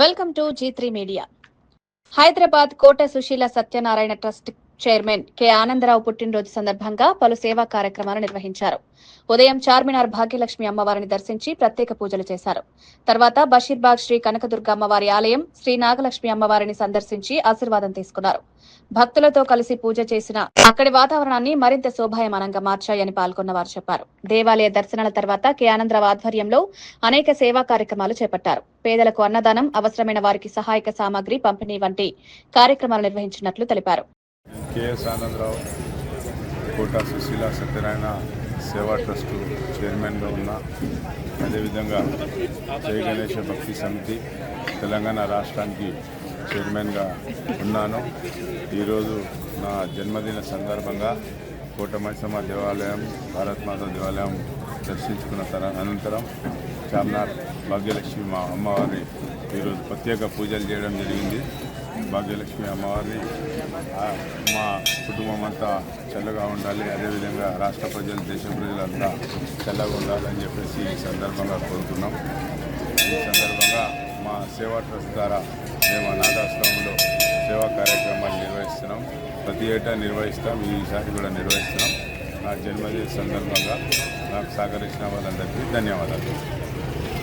Welcome to Zee three media. Hyderabad Kota Sushila Satyanarayana trust chairman K. Anandarao పుట్టినరోజు సందర్భంగా పలు సేవా కార్యక్రమాలు నిర్వహించారు. ఉదయం చార్మినార్ భాగ్యలక్ష్మి అమ్మవారిని దర్శించి ప్రత్యేక పూజలు చేశారు. తర్వాత బషీర్బాగ్ శ్రీ కనకదుర్గ అమ్మవారి ఆలయం శ్రీ నాగలక్ష్మి అమ్మవారిని సందర్శించి ఆశీర్వాదం తీసుకున్నారు. భక్తులతో కలిసి పూజ చేసిన అక్కడి వాతావరణాన్ని మరింత శోభాయమానంగా మార్చాయని పాల్గొన్న వారు చెప్పారు. దేవాలయ దర్శనాల తర్వాత కె. ఆనందరావు ఆధ్వర్యంలో అనేక సేవా కార్యక్రమాలు చేపట్టారు. పేదలకు అన్నదానం అవసరమైన వారికి సహాయక సామాగ్రి పంపిణీ వంటి కార్యక్రమాలు నిర్వహించినట్లు తెలిపారు. కేఎస్ ఆనందరావు కోట సుశీల సత్యనారాయణ సేవా ట్రస్ట్ చైర్మన్గా ఉన్న అదేవిధంగా జయ గణేష భక్తి సమితి తెలంగాణ రాష్ట్రానికి చైర్మన్గా ఉన్నాను. ఈరోజు నా జన్మదిన సందర్భంగా కోటమైసమ్మ దేవాలయం భారత్మాత దేవాలయం దర్శించుకున్న తర అనంతరం చార్మినార్ భాగ్యలక్ష్మి మా అమ్మవారి ఈరోజు ప్రత్యేక పూజలు చేయడం జరిగింది. భాగ్యలక్ష్మి అమ్మవారిని మా కుటుంబం అంతా చల్లగా ఉండాలి. అదేవిధంగా రాష్ట్ర ప్రజలు దేశ ప్రజలంతా చల్లగా ఉండాలని చెప్పేసి ఈ సందర్భంగా కోరుతున్నాం. ఈ సందర్భంగా మా సేవా ట్రస్ట్ ద్వారా మేము అనాథాశ్రమంలో సేవా కార్యక్రమాలు నిర్వహిస్తున్నాం. ప్రతి ఏటా నిర్వహిస్తాం. ఈసారి కూడా నిర్వహిస్తున్నాం. నా జన్మదిన సందర్భంగా నాకు సహకరించిన వాళ్ళందరికీ ధన్యవాదాలు.